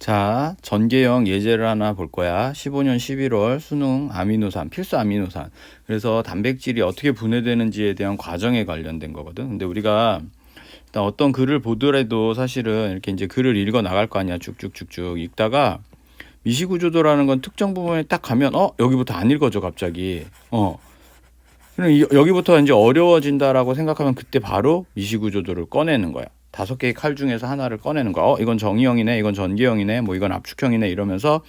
자, 전개형 예제를 하나 볼 거야. 15년 11월 수능 아미노산, 필수 아미노산. 그래서 단백질이 어떻게 분해되는지에 대한 과정에 관련된 거거든. 근데 우리가 일단 어떤 글을 보더라도 사실은 이렇게 이제 글을 읽어 나갈 거 아니야. 쭉쭉쭉쭉 읽다가 미시구조도라는 건 특정 부분에 딱 가면 어 여기부터 안 읽어져 갑자기. 어. 그럼 이- 여기부터 이제 어려워진다라고 생각하면 그때 바로 미시구조도를 꺼내는 거야. 다섯 개의 칼 중에서 하나를 꺼내는 거야. 어, 이건 정의형이네, 이건 전개형이네, 뭐 이건 압축형이네 이러면서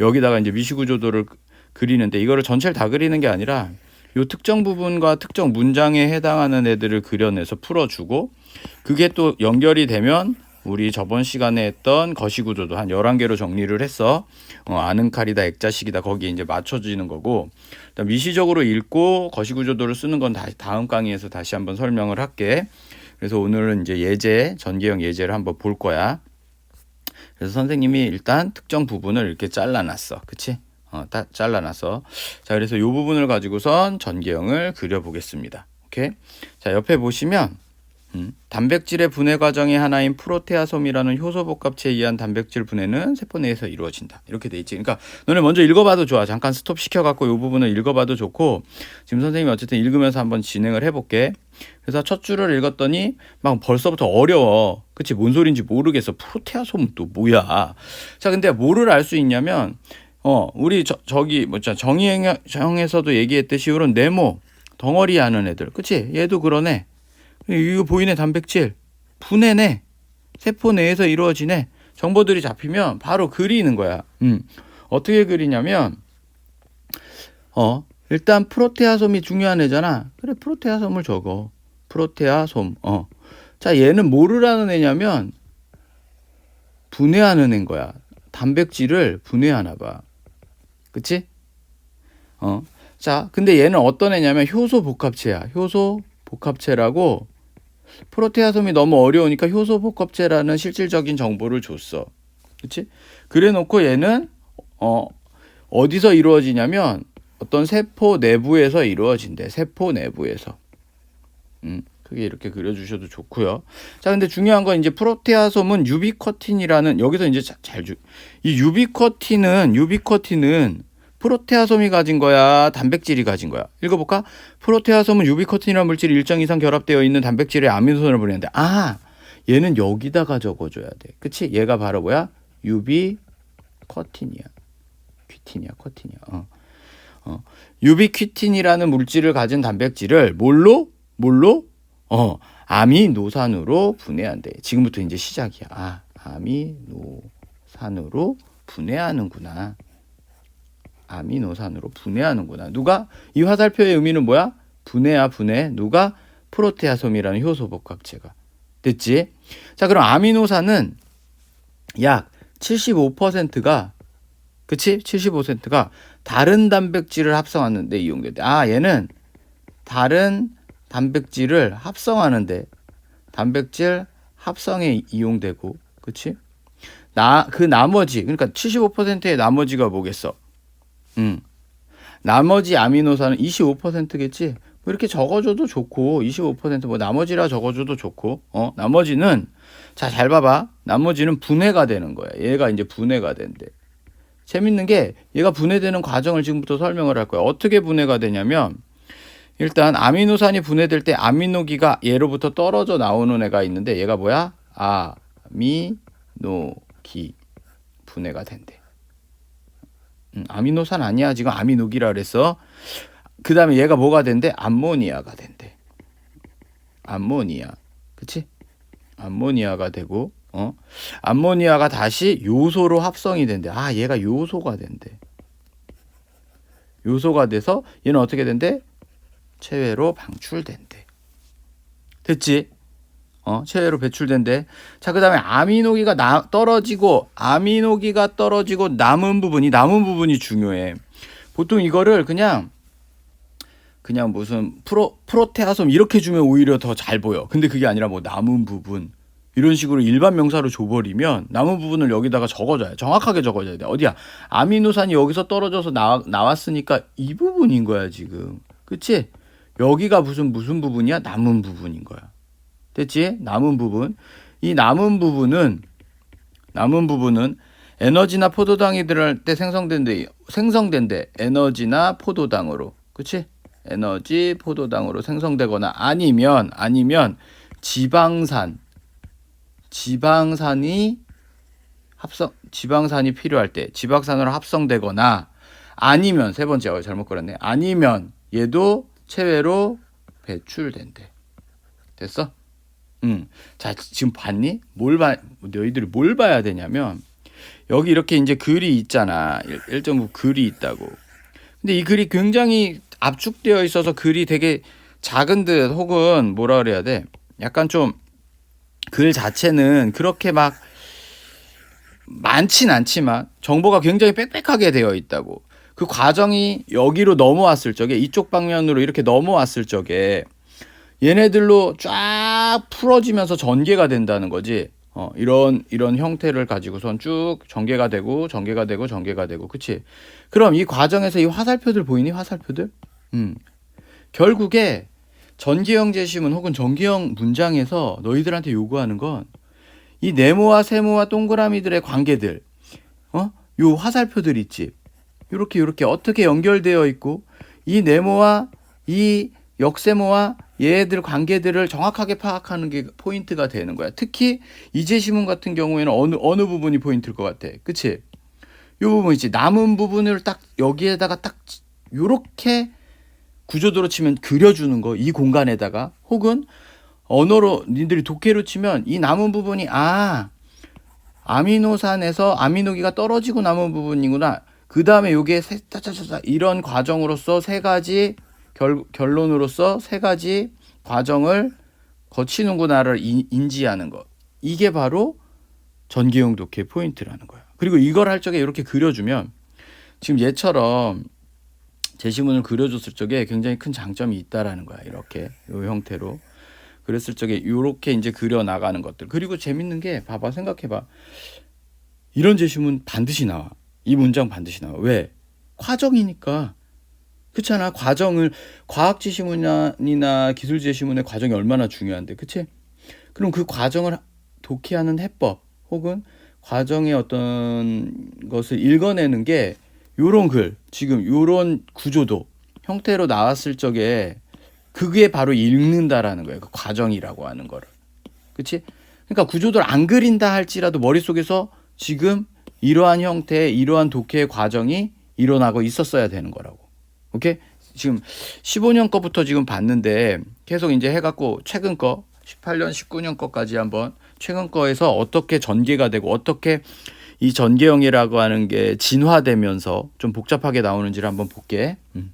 여기다가 이제 미시구조도를 그- 그리는데 이거를 전체를 다 그리는 게 아니라 요 특정 부분과 특정 문장에 해당하는 애들을 그려내서 풀어주고 그게 또 연결이 되면 우리 저번 시간에 했던 거시구조도 한 11개로 정리를 했어. 어, 아는 칼이다, 액자식이다, 거기에 이제 맞춰지는 거고. 미시적으로 읽고 거시구조도를 쓰는 건 다, 다음 강의에서 다시 한번 설명을 할게. 그래서 오늘은 이제 예제, 전개형 예제를 한번 볼 거야. 그래서 선생님이 일단 특정 부분을 이렇게 잘라놨어. 그치? 어, 딱 잘라놨어. 자, 그래서 이 부분을 가지고선 전개형을 그려보겠습니다. 오케이? 자, 옆에 보시면 음, 단백질의 분해 과정의 하나인 프로테아솜이라는 효소 복합체에 의한 단백질 분해는 세포 내에서 이루어진다. 이렇게 돼 있지. 그러니까 너네 먼저 읽어봐도 좋아. 잠깐 스톱 시켜갖고 이 부분을 읽어봐도 좋고 지금 선생님이 어쨌든 읽으면서 한번 진행을 해볼게. 그래서 첫 줄을 읽었더니 막 벌써부터 어려워. 그치? 뭔 소린지 모르겠어. 프로테아솜은 또 뭐야? 자, 근데 뭐를 알 수 있냐면 어, 우리 저, 저기 뭐자 정의형에서도 얘기했듯이 이런 네모 덩어리 하는 애들. 그치? 얘도 그러네. 이거 보이네 단백질 분해네 세포 내에서 이루어지네 정보들이 잡히면 바로 그리는 거야. 음. 어떻게 그리냐면 어 일단 프로테아솜이 중요한 애잖아. 그래 프로테아솜을 적어. 프로테아솜. 어. 자 얘는 뭐를 하는 애냐면 분해하는 애인 거야. 단백질을 분해하나 봐. 그치? 어. 자, 근데 얘는 어떤 애냐면 효소 복합체야. 효소 복합체라고 프로테아솜이 너무 어려우니까 효소 복합체라는 실질적인 정보를 줬어. 그치? 그래 놓고 얘는 어 어디서 이루어지냐면 어떤 세포 내부에서 이루어진대. 세포 내부에서. 음, 크게 이렇게 그려주셔도 좋고요. 자, 근데 중요한 건 이제 프로테아솜은 유비쿼틴이라는 여기서 이제 자- 잘 주. 이 유비쿼틴은 유비쿼틴은 프로테아솜이 가진 거야, 단백질이 가진 거야. 읽어볼까? 프로테아솜은 유비쿼틴이라는 물질이 일정 이상 결합되어 있는 단백질의 아미노산을 보내는데, 아, 얘는 여기다가 적어줘야 돼. 그치? 얘가 바로 뭐야? 유비쿼틴이야. 퀴틴이야, 쿼틴이야. 어. 어. 유비퀴틴이라는 물질을 가진 단백질을 뭘로? 뭘로? 어, 아미노산으로 분해한대. 지금부터 이제 시작이야. 아, 아미노산으로 분해하는구나. 아미노산으로 분해하는구나. 누가? 이 화살표의 의미는 뭐야? 분해야 분해. 누가? 프로테아솜이라는 효소 복합체가. 됐지? 자, 그럼 아미노산은 약 75%가 그치? 75%가 다른 단백질을 합성하는데 이용된대. 아, 얘는 다른 단백질을 합성하는데 단백질 합성에 이용되고 그치? 나 그 나머지 그러니까 75%의 나머지가 뭐겠어? 음. 나머지 아미노산은 25%겠지? 뭐 이렇게 적어줘도 좋고 25%뭐 나머지라 적어줘도 좋고 어? 나머지는 자 잘 봐봐. 나머지는 분해가 되는 거야. 얘가 이제 분해가 된대. 재밌는 게 얘가 분해되는 과정을 지금부터 설명을 할 거야. 어떻게 분해가 되냐면 일단 아미노산이 분해될 때 아미노기가 얘로부터 떨어져 나오는 애가 있는데 얘가 뭐야? 아미노기 분해가 된대 음, 아미노산 아니야? 지금 아미노기라 그랬어 그 다음에 얘가 뭐가 된대? 암모니아가 된대. 암모니아. 그치? 암모니아가 되고 어? 암모니아가 다시 요소로 합성이 된대. 아 얘가 요소가 된대. 요소가 돼서 얘는 어떻게 된대? 체외로 방출된대. 됐지 어 체외로 배출된대 자 그 다음에 아미노기가 나, 떨어지고 아미노기가 떨어지고 남은 부분이 남은 부분이 중요해 보통 이거를 그냥 그냥 무슨 프로 프로테아솜 이렇게 주면 오히려 더 잘 보여. 근데 그게 아니라 뭐 남은 부분 이런 식으로 일반 명사로 줘버리면 남은 부분을 여기다가 적어줘야 정확하게 적어줘야 돼. 어디야? 아미노산이 여기서 떨어져서 나, 나왔으니까 이 부분인 거야 지금. 그치? 여기가 무슨 무슨 부분이야? 남은 부분인 거야. 됐지? 남은 부분. 이 남은 부분은 남은 부분은 에너지나 포도당이 들어갈 때 생성된데 생성된데 에너지나 포도당으로 그치 에너지 포도당으로 생성되거나 아니면 아니면 지방산 지방산이 합성 지방산이 필요할 때 지방산으로 합성되거나 아니면 세 번째 어, 잘못 걸었네 아니면 얘도 체외로 배출된대 됐어? 응. 자 지금 봤니? 뭘 봐? 너희들이 뭘 봐야 되냐면 여기 이렇게 이제 글이 있잖아 1.9 글이 있다고 근데 이 글이 굉장히 압축되어 있어서 글이 되게 작은 듯 혹은 뭐라 그래야 돼 약간 좀 글 자체는 그렇게 막 많진 않지만 정보가 굉장히 빽빽하게 되어 있다고. 그 과정이 여기로 넘어왔을 적에 이쪽 방면으로 이렇게 넘어왔을 적에 얘네들로 쫙 풀어지면서 전개가 된다는 거지. 어, 이런 이런 형태를 가지고선 쭉 전개가 되고 전개가 되고 전개가 되고 그치 그럼 이 과정에서 이 화살표들 보이니 화살표들 음 결국에 전개형 제시문 혹은 전개형 문장에서 너희들한테 요구하는 건 이 네모와 세모와 동그라미들의 관계들, 어? 요 화살표들 있지. 요렇게 요렇게 어떻게 연결되어 있고 이 네모와 이 역세모와 얘들 관계들을 정확하게 파악하는 게 포인트가 되는 거야. 특히 이 제시문 같은 경우에는 어느 어느 부분이 포인트일 것 같아. 그치? 요 부분 있지. 남은 부분을 딱 여기에다가 딱 요렇게 구조도로 치면 그려주는 거 이 공간에다가 혹은 언어로 니들이 독해로 치면 이 남은 부분이 아 아미노산에서 아미노기가 떨어지고 남은 부분이구나. 그 다음에 요게 세, 짜짜짜짜 이런 과정으로서 세 가지 결, 결론으로서 세 가지 과정을 거치는구나를 인, 인지하는 것. 이게 바로 전개용 독해 포인트라는 거야. 그리고 이걸 할 적에 이렇게 그려주면 지금 얘처럼 제시문을 그려줬을 적에 굉장히 큰 장점이 있다라는 거야. 이렇게 요 형태로. 그랬을 적에 이렇게 이제 그려 나가는 것들 그리고 재밌는 게 봐봐 생각해봐 이런 제시문 반드시 나와 이 문장 반드시 나와 왜 과정이니까 그렇잖아 과정을 과학 제시문이나 기술 제시문의 과정이 얼마나 중요한데 그치 그럼 그 과정을 독해하는 해법 혹은 과정의 어떤 것을 읽어내는 게 요런 글 지금 요런 구조도 형태로 나왔을 적에 그게 바로 읽는다라는 거예요. 그 과정이라고 하는 거를. 그치? 그러니까 구조도를 안 그린다 할지라도 머릿속에서 지금 이러한 형태의 이러한 독해의 과정이 일어나고 있었어야 되는 거라고. 오케이? 지금 15년 거부터 지금 봤는데 계속 이제 해갖고 최근 거 18년, 19년 거까지 한번 최근 거에서 어떻게 전개가 되고 어떻게 이 전개형이라고 하는 게 진화되면서 좀 복잡하게 나오는지를 한번 볼게. 음.